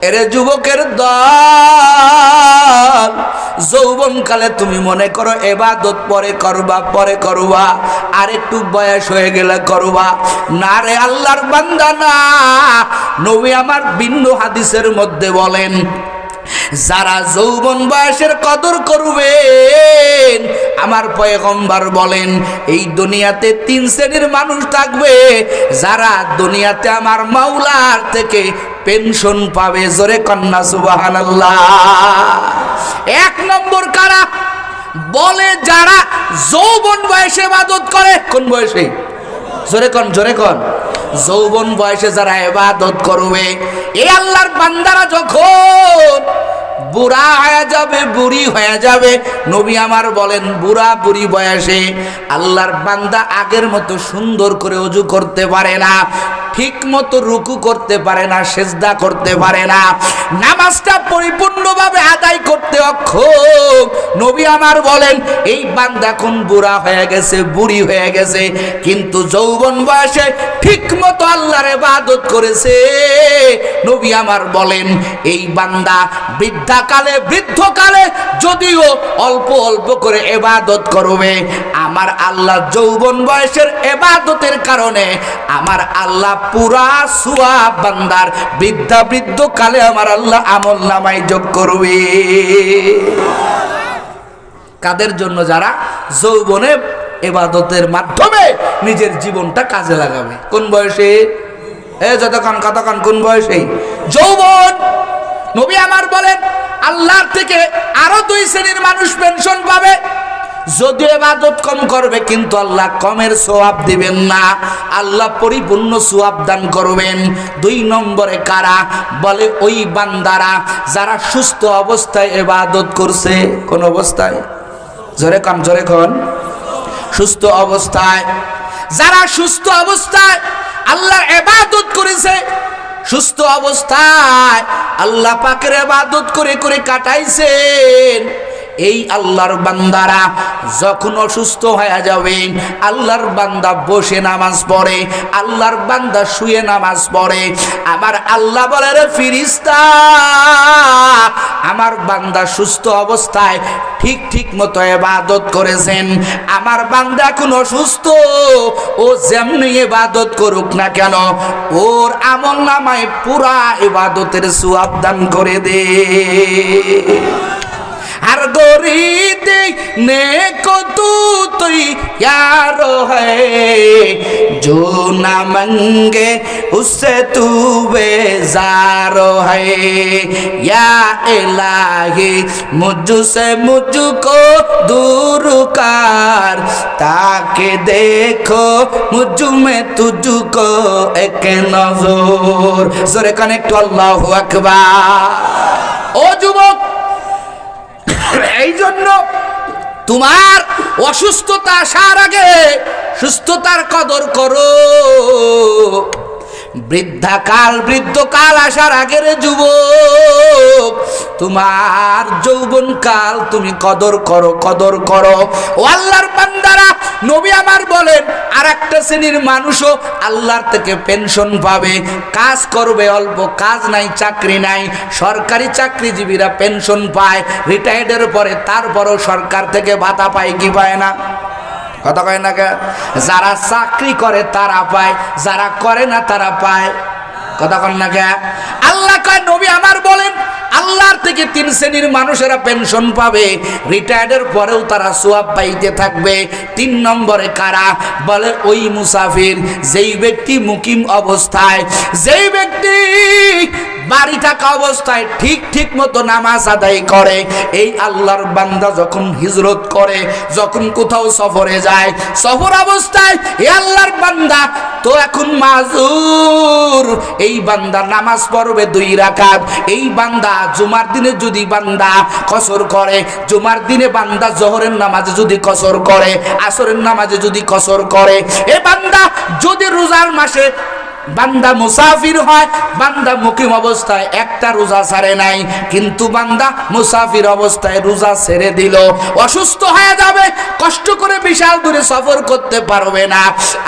এরে যুবকের দল যৌবন কালে তুমি মনে করো এবাদত পরে করবা পরে করবা, আর একটু বয়স হয়ে গেলে করবা। না রে আল্লাহর বান্দা, না। নবী আমার ভিন্ন হাদিসের মধ্যে বলেন, যারা যৌবন বয়সের কদর করবেন, আমার পয়গম্বর বলেন, এই দুনিয়াতে তিন শ্রেণির মানুষ থাকবে, যারা দুনিয়াতে আমার মাওলার থেকে পেনশন পাবে, জোরে কন্যা সুবাহান এক নম্বর কারা? বলে যারা যৌবন বয়সে ইবাদত করে, কোন বয়সে? জোরে কন জোরে কন। যৌবন বয়সে যারা এবাদত করবে, এ আল্লাহর বান্দারা যখন বুড়া হয়ে যাবে, বুড়ি হয়ে যাবে, নবী আমার বলেন, বুড়া, বুড়ি বয়সে আল্লাহর বান্দা আগের মতো সুন্দর করে অজু করতে পারে না। ঠিক মতো রুকু করতে পারে না, সেজদা করতে পারে না। নামাজটা পরিপূর্ণভাবে আদায় করতে অক্ষম। নবী আমার বলেন, এই বান্দা এখন বুড়া হয়ে গেছে, বুড়ি হয়ে গেছে, কিন্তু যৌবন বয়সে ঠিক মতো আল্লাহর ইবাদত করেছে। নবী আমার বলেন, এই বান্দা বৃদ্ধাকালে, বৃদ্ধকালে যদিও অল্প অল্প করে এবাদত করবে, আমার আল্লাহ যৌবন বয়সের এবাদতের কারণে আমার আল্লাহ পুরা সুয়া বান্দার বৃদ্ধা বৃদ্ধ কালে আমার আল্লাহ আমল নামাই যোগ করবে। কাদের জন্য? যারা যৌবনে এবাদতের মাধ্যমে নিজের জীবনটা কাজে লাগাবে। কোন বয়সে? এ, যতক্ষণ, কতক্ষণ, কোন বয়সে? যৌবন! নবী আমার বলেন, আল্লাহর থেকে আরও দুই শ্রেণির মানুষ পেনশন পাবে। যদি এবাদত কম করবে, কিন্তু আল্লাহ কমের সোয়াব দিবেন না। আল্লাহ পরিপূর্ণ সোয়াব দান করবেন। দুই নম্বরে কারা? বলে ওই বান্দারা যারা সুস্থ অবস্থায় এবাদত করছে। কোন অবস্থায়? জোরে কন জোরে কন। সুস্থ অবস্থায়। যারা সুস্থ অবস্থায় আল্লাহ এবাদত করেছে, সুস্থ অবস্থায় আল্লাহ পাকের এবাদত করে করে কাটাইছেন। এই আল্লাহর বান্দারা যখন অসুস্থ হয়ে যাবে, আল্লাহর বান্দা বসে নামাজ পড়ে, আল্লাহর বান্দা শুয়ে নামাজ পড়ে। আমার আল্লাহ বলে, রে ফিরিস্তা, আমার বান্দা সুস্থ অবস্থায় ঠিক ঠিক মতো এবাদত করেছেন। আমার বান্দা এখন অসুস্থ, ও যেমনি এবাদত করুক না কেন, ওর আমল নামায় পুরা এবাদতের সুয়াব দান করে দে। हर गोरी देखने को तू तो यार है जो ना मंगे उससे तू बेजार है या इलाही मुझसे मुझको दूर कर ताकि देखो मुझ में तुझको एक नजर जोरे कनेक्ट अल्लाह अकबर ও যুবক এই জন্য তোমার অসুস্থতা আসার আগে সুস্থতার কদর করো। বৃদ্ধাকাল, বৃদ্ধকাল আসার আগের যুবক, তোমার যৌবন কাল তুমি কদর করো কদর করো। ও আল্লাহর বান্দারা, নবী আমার বলেন আর একটা শ্রেণির মানুষও আল্লাহর থেকে পেনশন পাবে। কাজ করবে অল্প, কাজ নাই, চাকরি নাই। সরকারি চাকরিজীবীরা পেনশন পায়, রিটায়ার্ডের পরে তারপরও সরকার থেকে ভাতা পায় কি পায় না? কথা কয় না? যারা চাকরি করে, তারা পায়। যারা করে না, তারা পায়। কথা কন না? আল্লাহ কয়, নবী আমার বলেন, আল্লাহর থেকে তিন শ্রেণির মানুষেরা পেনশন পাবে। রিটায়ার্ডের পরেও তারা সোয়াব পাইতে থাকবে। তিন নম্বরে কারা? বলে, ওই মুসাফির। যেই ব্যক্তি মুকিম অবস্থায়, যেই ব্যক্তি বাড়ি থাকা অবস্থায় ঠিক ঠিক মতো নামাজ আদায় করে। এই আল্লাহর বান্দা যখন হিজরত করে, যখন কোথাও সফরে যায়, সফর অবস্থায়, এ আল্লাহর বান্দা তো এখন মাজুর। এই বান্দা নামাজ পড়বে দুই রাকাত। এই বান্দা জুমার দিনে যদি বান্দা কসর করে, জুমার দিনে বান্দা জহরের নামাজে যদি কসর করে, আসরের নামাজে যদি কসর করে, এ বান্দা যদি রোজার মাসে বান্দা মুসাফির হয়, বান্দা মুকিম অবস্থায় একটা রোজা ছাড়ে নাই, কিন্তু বান্দা মুসাফির অবস্থায় রোজা ছেড়ে দিল। অসুস্থ হয়ে যাবে, কষ্ট করে বিশাল দূরে সফর করতে পারবে না।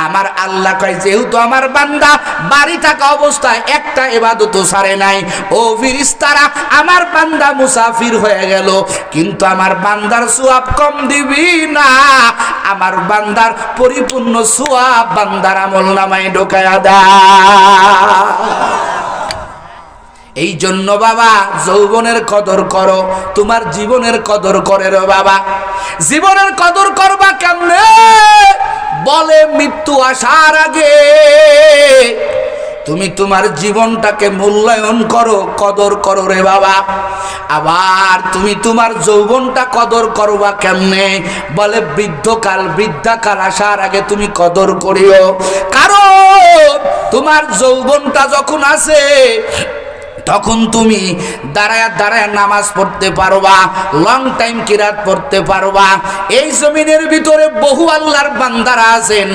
আমার আল্লাহ কয়, যেহেতু আমার বান্দা বাড়ি থাকা অবস্থায় একটা এবাদত ছাড়ে নাই, ও ফিরিস্তারা, আমার বান্দা মুসাফির হয়ে গেল, কিন্তু আমার বান্দার সুয়াব কম দিবি না। আমার বান্দার পরিপূর্ণ সুয়াব বান্দার আমল নামায় ঢোকায়া দা। এই জন্য বাবা, যৌবনের কদর করো, তোমার জীবনের কদর করে রে বাবা। জীবনের কদর করবা কেমনে? বলে মৃত্যু আসার আগে। তুমি তোমার জীবনটাকে মূল্যায়ন করো, কদর করো রে বাবা। আবার তুমি তোমার যৌবনটা কদর করো বা কেমনে? বলে বৃদ্ধকাল, বৃদ্ধাকাল আসার আগে তুমি কদর করিও। কারণ তোমার যৌবনটা যখন আছে তখন তুমি দাঁড়ায় দাঁড়ায় নামাজ পড়তে পারবা লং টাইম কিরাত পড়তে পারবা। এই জমিনের ভিতরে বহু আল্লাহর বান্দারা আছেন,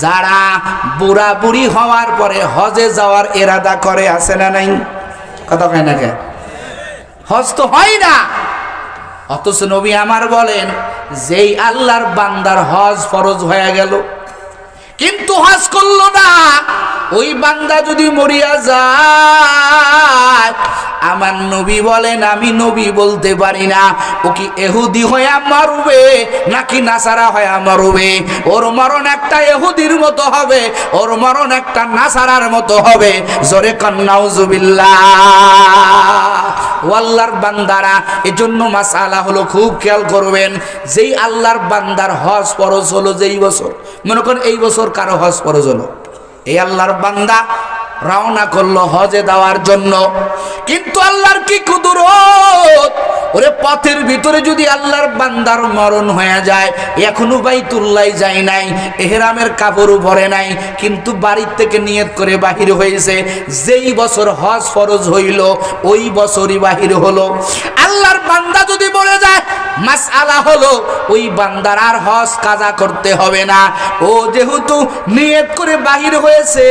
যারা বুড়া বুড়ি হওয়ার পরে হজে যাওয়ার এরাদা করে, আছে না নাই? কথা কয় না হজ তো হয় না। অথচ নবী আমার বলেন, যেই আল্লাহর বান্দার হজ ফরজ হয়ে গেল, কিন্তু হজ করল না। ওই বান্দা যদি মরিয়া যায়, আমার নবী বলেন, আমি নবী বলতে পারি না। ও কি এহুদি হয়ে মরবে, নাকি নাসারা হয়ে মরবে? ওর মরণ একটা এহুদির মতো হবে, ওর মরণ একটা নাসারার মতো হবে। জোরে কন্নাউজুবিল্লাহ ও আল্লাহর বান্দারা, এজন্য মাসালা হলো খুব খেয়াল করবেন, যেই আল্লাহর বান্দার হজ ফরজ হলো যেই বছর। মনে করেন এই বছর কারও হজ ফরজ হলো। এই আল্লাহর বান্দা রওনা করল হজে দেওয়ার জন্য। কিন্তু আল্লাহর কি কুদরত? ওরে পথের ভিতরে যদি আল্লাহর বান্দার মরণ হয়ে যায়, এখনও বাইতুল্লাই যায় নাই, এহরামের কাপড়ও ভরে নাই, কিন্তু বাড়ির থেকে নিয়ত করে বাহির হয়েছে। যেই বছর হজ ফরজ হইল, ওই বছরই বাহির হলো। বান্দা যদি বলে যায় মাস আলা হলো ওই বান্দার আর হজ কাজা করতে হবে না। ও যেহেতু নিয়ত করে বাহির হয়েছে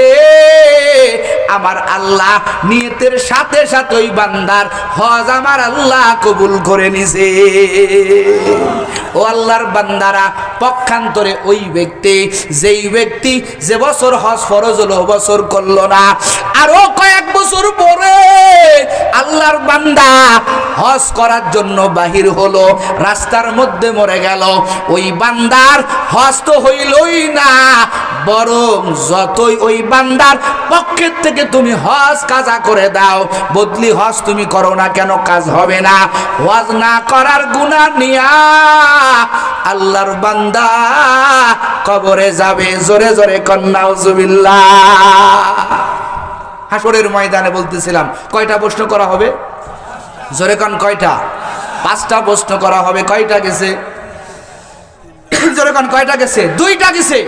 আমার আল্লাহ নিয়তের সাথে সাথে ওই বান্দার হজ আমার আল্লাহ কবুল করে নিছে। ও আল্লাহর বান্দারা, পক্ষান্তরে ওই ব্যক্তি যেই ব্যক্তি যে বছর হজ ফরজ হলো বছর করল না, আরও কয়েক বছর পরে আল্লাহর বান্দা হজ করার জন্য বাহির হলো, রাস্তার মধ্যে মরে গেল। ওই বান্দার হজ তো হইলই না বরং যতই ওই বান্দার পক্ষের থেকে তুমি হজ কাজা করে দাও, বদলি হজ তুমি করো না কেন, কাজ হবে না। হজ না করার গুণা নিয়া আল্লাহর বান্দা কবরে যাবে, জোরে জোরে কন্যা হাসরের ময়দানে বলতেছিলাম, কয়টা প্রশ্ন করা হবে? জোরে কন কয়টা? পাঁচটা প্রশ্ন করা হবে, কয়টা গেছে? জোরে কন কয়টা গেছে? দুইটা গেছে।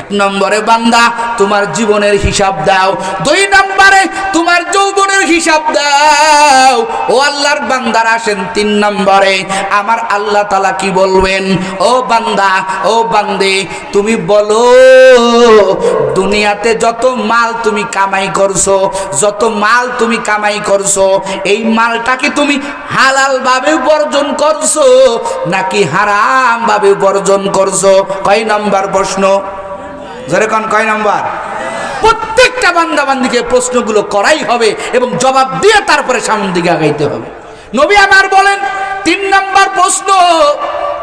এক নম্বরে বান্দা, তোমার জীবনের হিসাব দাও। দুই নম্বরে, তোমার যৌবনের হিসাব দাও। ও আল্লাহর বান্দার আসেন তিন নম্বরে। আমার আল্লাহ তালা কি বলবেন? ও বান্দা, ও বান্দে, তুমি বলো, দুনিয়াতে যত মাল তুমি কামাই করছ, যত মাল তুমি কামাই করছ, এই মালটাকে তুমি হালাল ভাবে উপার্জন করছ, নাকি হারাম ভাবে উপার্জন করছ? কয় নম্বর প্রশ্ন? জোরে কন, কয় নাম্বার? প্রত্যেকটা বান্দা বান্দিকে প্রশ্নগুলো করাই হবে এবং জবাব দিয়ে তারপরে সামন দিকে আগাইতে হবে। নবী আমার বলেন, তিন নাম্বার প্রশ্ন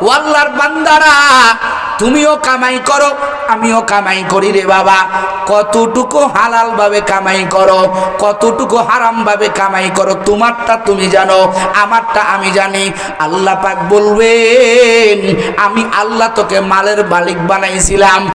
ওয়াল্লার বান্দারা, তুমিও কামাই করো, আমিও কামাই করি রে বাবা। কতটুকু হালাল ভাবে কামাই করো, কতটুকু হারাম ভাবে কামাই করো, তোমারটা তুমি জানো, আমারটা আমি জানি। আল্লাহ পাক বলবেন, আমি আল্লাহ তোকে মালের মালিক বানাইছিলাম